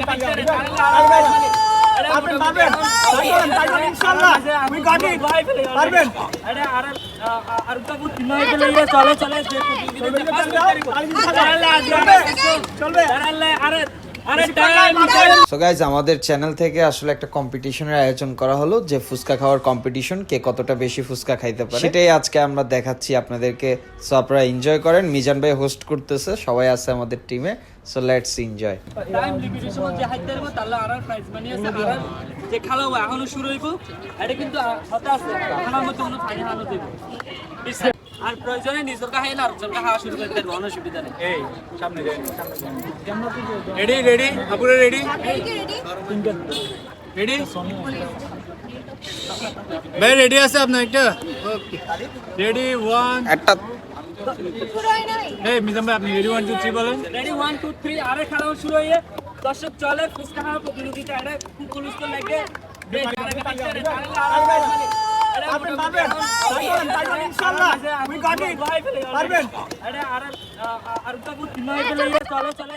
পারবেন পারবেন পারবেন ইনশাআল্লাহ উই গট ইট পারবেন চলে চলে চলবে আরে টাইম সো গাইজ আমাদের চ্যানেল থেকে আসলে একটা কম্পিটিশনের আয়োজন করা হলো যে ফুচকা খাওয়ার কম্পিটিশন কে কতটা বেশি ফুচকা খাইতে পারে। সেটাই আজকে আমরা দেখাচ্ছি আপনাদেরকে। সো আপনারা এনজয় করেন। মিজান ভাই হোস্ট করতেছে সবাই আছে আমাদের টিমে so let's enjoy time limitation যে হাইতে দেবো তাহলে আর প্রাইস মানি আছে আর যে খেলাবো এখনও শুরু হইব এটা কিন্তু হতে আছে। খানার মধ্যে কোনো ফাইন হানো দেব আর প্রয়োজনে নিজের কাছে না আরেকজন খাওয়া শুরু করে দেবো কোনো সুবিধা নেই। এই সামনে যাই রেডি রেডি আপুরে রেডি রেডি ভাই রেডি আছে আপনার একটা? রেডি ওয়ান একটা। এই মিজাম ভাই আপনি রেডি ওয়ান টু থ্রি বলেন। রেডি ওয়ান টু থ্রি আরে খেলা শুরু হয়ে দর্শক চলে ফুচকা খাওয়া প্রতিযোগিতা এটা খুব পুলিশ লাগে পারবেন? পারবেন পারবেন। পারবেন ইনশাআল্লাহ। উই গট ইট পারবেন? আরে আরে আর তো বহুত নয় বলে চলে চলে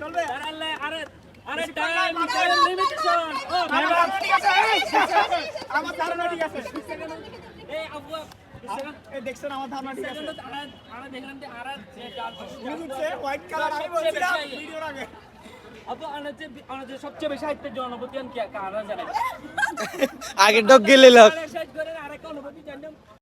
চলবে আরে আরে আরে টাইম লিমিটেশন আমার ধারণা ঠিক আছে এই আবু দেখছেন আমার ধারণা ঠিক আছে। দেখলাম যে আরে হোয়াইট কালার আমি বলছিলাম আগে ঢোক গেলে লোক